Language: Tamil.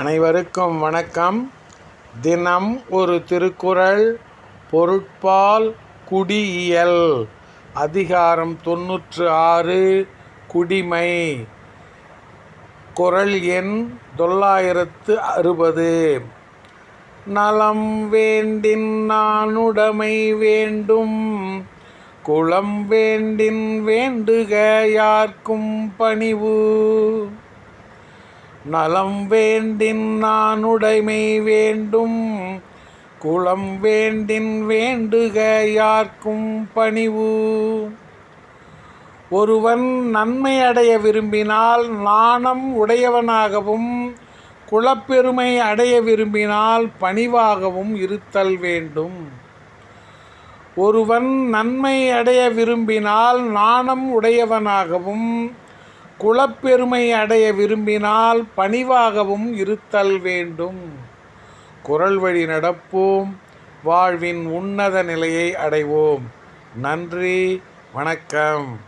அனைவருக்கும் வணக்கம். தினம் ஒரு திருக்குறள் பொருட்பால் குடியியல். அதிகாரம் தொன்னூற்று ஆறு குடிமை. குறள் எண் தொள்ளாயிரத்து அறுபது. நலம் வேண்டின் நானுடைமை வேண்டும். குளம் வேண்டின் வேண்டுக யார்க்கும் பணிவு. நலம் வேண்டின் நானுடைமை வேண்டும். குளம் வேண்டின் வேண்டுக யார்க்கும் பணிவு. ஒருவன் நன்மை அடைய விரும்பினால் நாணம் உடையவனாகவும் குலப்பெருமை அடைய விரும்பினால் பணிவாகவும் இருத்தல் வேண்டும். ஒருவன் நன்மை அடைய விரும்பினால் நாணம் உடையவனாகவும் குலப்பெருமை அடைய விரும்பினால் பணிவாகவும் இருத்தல் வேண்டும். குரல் வழி நடப்போம். வாழ்வின் உன்னத நிலையை அடைவோம். நன்றி. வணக்கம்.